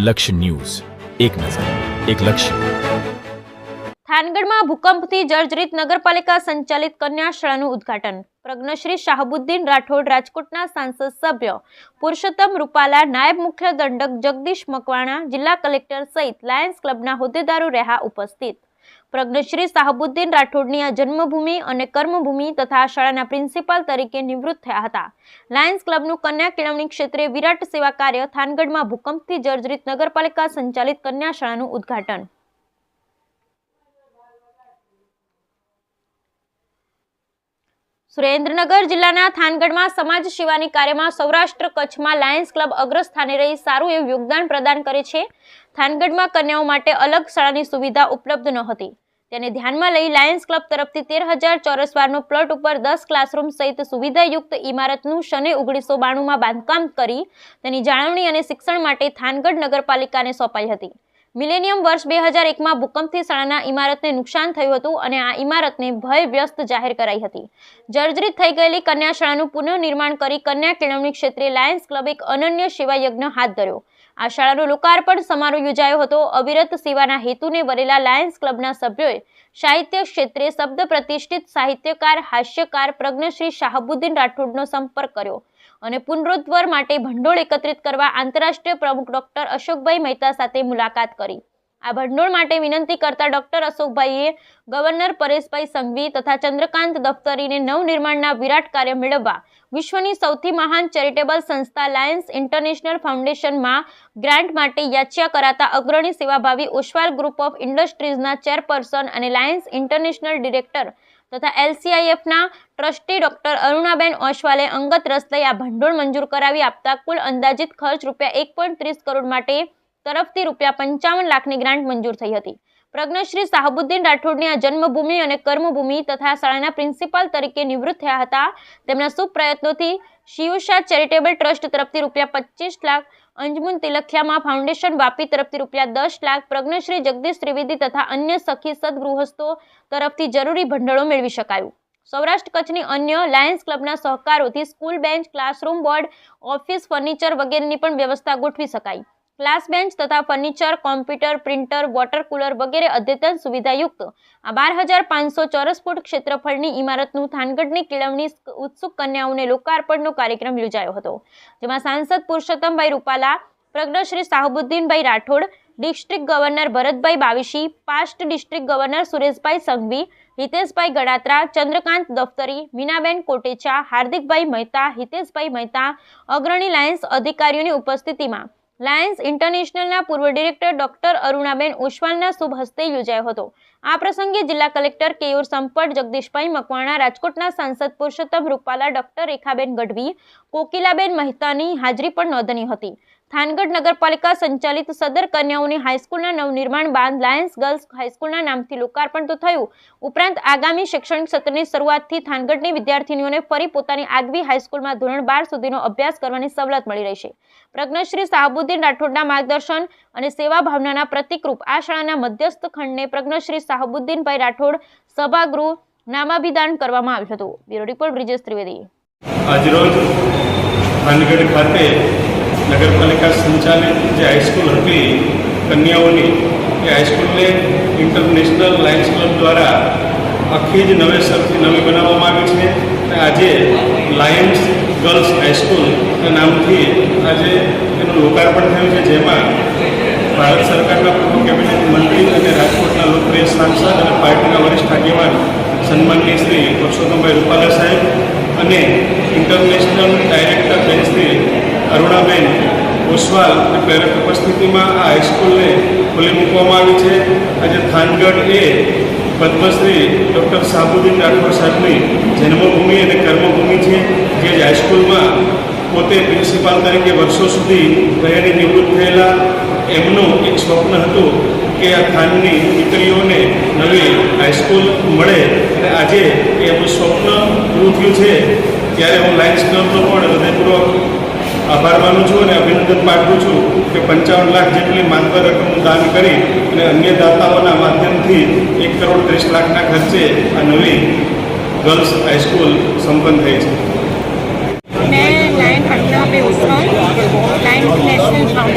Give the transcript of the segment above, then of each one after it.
લક્ષ્ય ન્યૂઝ. એક નજર, એક લક્ષ્ય. થાનગઢમાં ભૂકંપથી જર્જરિત નગરપાલિકા સંચાલિત કન્યા શાળાનું ઉદ્ઘાટન. પ્રજ્ઞશ્રી શાહબુદ્દીન રાઠોડ રાજકોટના સાંસદ સભ્ય પુરુષોત્તમ રૂપાલા, નાયબ મુખ્ય દંડક જગદીશ મકવાણા, જિલ્લા કલેક્ટર સહિત લાયન્સ ક્લબના હોદ્દેદારો રહ્યા ઉપસ્થિત. પ્રજ્ઞશ્રી શાહબુદ્દીન રાઠોડની આ જન્મભૂમિ અને કર્મભૂમિ તથા શાળાના પ્રિન્સિપાલ તરીકે નિવૃત્ત થયા હતા. લાયન્સ ક્લબનું કન્યા કેળવણી ક્ષેત્રે વિરાટ સેવા કાર્ય થાનગઢમાં ભૂકંપથી જર્જરિત નગરપાલિકા સંચાલિત કન્યા શાળાનું ઉદ્ઘાટન. સુરેન્દ્રનગર જિલ્લાના થાનગઢમાં સમાજ સેવાની કાર્યમાં સૌરાષ્ટ્ર કચ્છમાં લાયન્સ ક્લબ અગ્રસ્થાને રહી સારું એવું યોગદાન પ્રદાન કરે છે. થાનગઢમાં કન્યાઓ માટે અલગ શાળાની સુવિધા ઉપલબ્ધ નહોતી. તેને ધ્યાનમાં લઈ લાયન્સ ક્લબ તરફથી તેર હજાર ચોરસ વારનો પ્લોટ ઉપર દસ ક્લાસરૂમ સહિત સુવિધાયુક્ત ઇમારતનું શને ઓગણીસો બાણુંમાં બાંધકામ કરી તેની જાળવણી અને શિક્ષણ માટે થાનગઢ નગરપાલિકાને સોંપાઈ હતી. મિલેનિયમ વર્ષ બે હજાર એકમાં ભૂકંપથી શાળાના ઇમારતને નુકસાન થયું હતું અને આ ઇમારતને ભયવ્યસ્ત જાહેર કરાઈ હતી. જર્જરિત થઈ ગયેલી કન્યા શાળાનું પુનઃનિર્માણ કરી કન્યા કેળવણી ક્ષેત્રે લાયન્સ ક્લબ એક અનન્ય સેવા યજ્ઞ હાથ ધર્યો. આ શાળાનો લોકાર્પણ સમારોહ યોજાયો હતો. અવિરત સેવાના હેતુને વરેલા લાયન્સ ક્લબના સભ્યોએ સાહિત્ય ક્ષેત્રે શબ્દ પ્રતિષ્ઠિત સાહિત્યકાર, હાસ્યકાર, પ્રજ્ઞશ્રી શાહબુદ્દીન રાઠોડનો સંપર્ક કર્યો. અને પુનરુદ્ધર માટે ભંડોળ એકત્રિત કરવા આંતરરાષ્ટ્રીય પ્રમુખ ડોક્ટર અશોકભાઈ મહેતા સાથે મુલાકાત કરી. આ ભંડોળ માટે વિનંતી કરતા ડોક્ટર અશોકભાઈએ ગવર્નર પરેશભાઈ સંઘવી તથા ચંદ્રકાંત દફતરીને નવનિર્માણના વિરાટ કાર્ય મેળવવા વિશ્વની સૌથી મહાન ચેરિટેબલ સંસ્થા લાયન્સ ઇન્ટરનેશનલ ફાઉન્ડેશનમાં ગ્રાન્ટ માટે યાચ્યા કરાતા અગ્રણી સેવાભાવી ઓશવાલ ગ્રુપ ઓફ ઇન્ડસ્ટ્રીઝના ચેરપર્સન અને લાયન્સ ઇન્ટરનેશનલ ડિરેક્ટર તથા એલસીઆઈએફના ટ્રસ્ટી ડોક્ટર અરુણાબેન ઓશવાલે અંગત રસ ભંડોળ મંજૂર કરાવી આપતા કુલ અંદાજિત ખર્ચ રૂપિયા એક ત્રીસ કરોડ માટે તરફથી રૂપિયા પંચાવન લાખની ગ્રાન્ટ મંજૂર થઈ હતી. પ્રજ્ઞશ્રી શાહબુદ્દીન રાઠોડની આ જન્મભૂમિ અને કર્મભૂમિ તથા શાળાના પ્રિન્સિપાલ તરીકે નિવૃત્ત થયા હતા. તેમના શુભ પ્રયત્નોથી શિવશા ચેરિટેબલ ટ્રસ્ટ તરફથી રૂપિયા પચીસ લાખ, અંજમુન તિલખિયામાં ફાઉન્ડેશન વાપી તરફથી રૂપિયા દસ લાખ પ્રજ્ઞશ્રી જગદીશ ત્રિવેદી તથા અન્ય સખી સદગૃહસ્થો તરફથી જરૂરી ભંડોળો મેળવી શકાયું. સૌરાષ્ટ્ર કચ્છની અન્ય લાયન્સ ક્લબના સહકારોથી school bench, classroom board, office furniture વગેરેની પણ વ્યવસ્થા ગોઠવી શકાય ક્લાસ બેન્ચ તથા furniture, computer, printer, water cooler વગેરે અદ્યતન સુવિધાયુક્ત આ બાર હજાર પાંચસો ચોરસ ફૂટ ક્ષેત્રફળની ઇમારતનું થાનગઢની કેળવણી ઉત્સુક કન્યાઓને લોકાર્પણનો કાર્યક્રમ યોજાયો હતો. જેમાં સાંસદ Purushottambhai Rupala, Pragnashri Shahbuddinbhai Rathod district governor Bharatbhai Bavishi, past district governor Sureshbhai Sanghavi, Hiteshbhai Gadatra, Chandrakant Daftari, Minaben Kotecha, Hardikbhai Mehta, Hiteshbhai Mehta, અગ્રણી લાયન્સ અધિકારીઓની ઉપસ્થિતિમાં લાયન્સ ઇન્ટરનેશનલના પૂર્વ ડિરેક્ટર ડોક્ટર અરુણાબેન ઉશ્વાલના શુભ હસ્તે યોજાયો હતો. આ પ્રસંગે જિલ્લા કલેક્ટર કેયુર સંપટ જગદીશભાઈ મકવાણા, રાજકોટના સાંસદ પુરુષોત્તમ રૂપાલા, ડોક્ટર રેખાબેન ગઢવી, કોકિલાબેન મહેતાની હાજરી પણ નોંધની હતી. થાનગઢ નગરપાલિકા સંચાલિત સદર કન્યાઓની હાઈસ્કૂલના નવનિર્માણ બાદ લાયન્સ ગર્લ્સ હાઈસ્કૂલના નામથી લોકાર્પણ તો થયું. ઉપરાંત આગામી શૈક્ષણિક સત્રની શરૂઆતથી થાનગઢની વિદ્યાર્થીનીઓને ફરી પોતાની આગવી હાઈસ્કૂલમાં ધોરણ બાર સુધીનો અભ્યાસ કરવાની સવલત મળી રહેશે પ્રજ્ઞશ્રી શાહબુદ્દીન રાઠોડના માર્ગદર્શન અને સેવા ભાવનાના પ્રતિકરૂપ આ શાળાના મધ્યસ્થ ખંડને પ્રજ્ઞશ્રી શાહબુદ્દીનભાઈ રાઠોડ સભાગૃહ નામાભિદાન કરવામાં આવ્યું હતું. Bureau report Brijesh Trivedi. આજરોજ થાનગઢ ખાતે નગરપાલિકા સંચાલિત જે હાઈસ્કૂલ હતી, કન્યાઓની, એ હાઈસ્કૂલને ઇન્ટરનેશનલ લાયન્સ ક્લબ દ્વારા આખી જ નવેસરથી નવી બનાવવામાં આવી છે. આજે લાયન્સ ગર્લ્સ હાઈસ્કૂલ નામથી આજે એનું લોકાર્પણ થયું છે, જેમાં ભારત સરકારના પૂર્વ કેબિનેટ મંત્રી અને રાજકોટના લોકપ્રિય સાંસદ અને પાર્ટીના વરિષ્ઠ આગેવાન સન્માનીય શ્રી પરસોત્તમભાઈ રૂપાલા સાહેબ અને ઇન્ટરનેશનલ ડાયરેક્ટર બેન શ્રી અરુણાબેન ઓસવાલ પ્રેરક ઉપસ્થિતિમાં આ હાઈસ્કૂલને ખુલ્લી મૂકવામાં આવી છે. આજે થાનગઢ એ પદ્મશ્રી ડૉક્ટર સાબુદ્દીન રાઠોડ સાહેબની જન્મભૂમિ અને કર્મભૂમિ છે, જ હાઈસ્કૂલમાં પોતે પ્રિન્સિપાલ તરીકે વર્ષો સુધી રહેલી નિવૃત્ત થયેલા. એમનું એક સ્વપ્ન હતું કે આ ખાનની દીકરીઓને નવી હાઈસ્કૂલ મળે અને આજે એમનું સ્વપ્ન પૂરું થયું છે, ત્યારે હું લાયન્સ ક્લબનો પણ હૃદયપૂર્વક આભાર માનું છું અને અભિનંદન પાઠવું છું કે પંચાવન લાખ જેટલી માનવર રકમનું દાન કરી અને અન્ય દાતાઓના માધ્યમથી એક કરોડ ત્રીસ લાખના ખર્ચે આ નવી ગર્લ્સ હાઈસ્કૂલ સંપન્ન થઈ છે.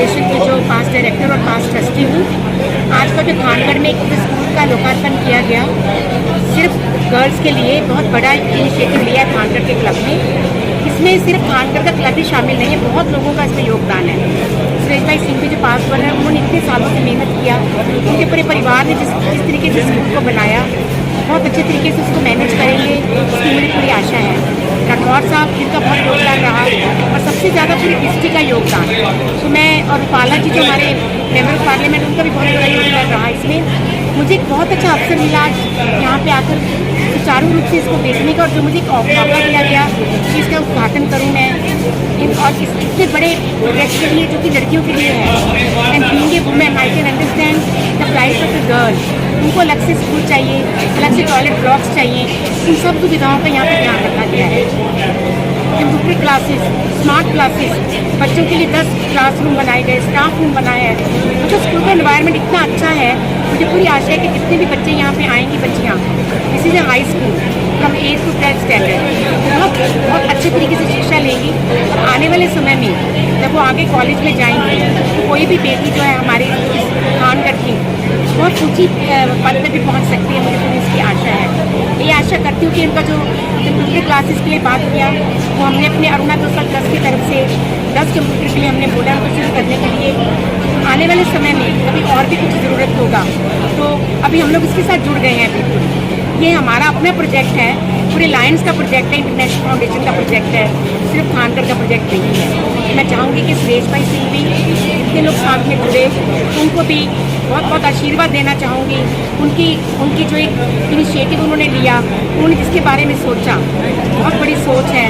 फाउंडेशन के जो पास डायरेक्टर और पास ट्रस्टी हूँ, आज का जो थानगढ़ में एक स्कूल का लोकार्पण किया गया, सिर्फ़ गर्ल्स के लिए बहुत बड़ा इनिशिएटिव लिया है थानगढ़ के क्लब ने। इसमें सिर्फ़ थानगढ़ का क्लब ही शामिल नहीं है, बहुत लोगों का इसमें योगदान है। सुरेश भाई सिंह के जो पास बन है, उन्होंने इतने सालों से मेहनत किया, उनके पूरे परिवार ने जिस जिस तरीके से स्कूल को बनाया, बहुत अच्छे तरीके से उसको मैनेज करेंगे, इसकी मेरी पूरी आशा है। राठौर साहब जिनका बहुत योगदान रहा। सबसे ज़्यादा पूरी डिस्ट्रिक्ट का योगदान। तो मैं और रूपाला जी जो हमारे मेंबर ऑफ़ पार्लियामेंट उनका भी बहुत बड़ा योगदान रहा इसमें। मुझे एक बहुत अच्छा अवसर मिला आज यहाँ पे आकर सुचारू रूप से इसको देखने का और जो मुझे एक मौका दिया गया कि इसका उद्घाटन करूँ मैं। इन और इस इतने बड़े प्रोजेक्ट के लिए जो कि लड़कियों के लिए है। And being a women I can understand the price of the girl उनको अलग से स्कूल चाहिए, अलग से टॉयलेट ब्लॉक्स चाहिए। इन सब सुविधाओं का यहाँ पर ध्यान रखा गया है। कंप्यूटर क्लासेस स्मार्ट क्लासेस बच्चों के लिए दस क्लासरूम बनाए गए स्टाफ रूम बनाया है। मतलब स्कूल का इन्वायरमेंट इतना अच्छा है, मुझे पूरी आशा है कि जितने भी बच्चे यहाँ पे आएँगी बच्चियाँ। Is a high school from eight to tenth standard बहुत बहुत अच्छे तरीके से शिक्षा लेंगी। आने वाले समय में जब वो आगे कॉलेज में जाएँगी तो कोई भी बेटी जो है हमारे इस ऊँची पद में भी पहुँच सकती है मुझे पूरी इसकी आशा है। ये आशा करती हूँ कि इनका जो कंप्यूटर क्लासेस के लिए बात किया, वो हमने अपने अरुणा दो सौ दस की तरफ़ से, दस कंप्यूटर के लिए हमने बोला उनको शुरू करने के लिए। आने वाले समय में अभी और भी कुछ ज़रूरत होगा। तो अभी हम लोग इसके साथ जुड़ गए हैं, बिल्कुल। ये हमारा अपना प्रोजेक्ट है। पूरे लायंस का प्रोजेक्ट है इंटरनेशनल फाउंडेशन का प्रोजेक्ट है। सिर्फ़ खानगढ़ का प्रोजेक्ट नहीं है। मैं चाहूँगी कि सुरेश भाई सिंह भी इतने लोग साथ में जुड़े, उनको भी बहुत बहुत आशीर्वाद देना चाहूँगी। उनकी उनकी जो एक इनिशिएटिव उन्होंने लिया, उन्होंने जिसके बारे में सोचा, बहुत बड़ी सोच है।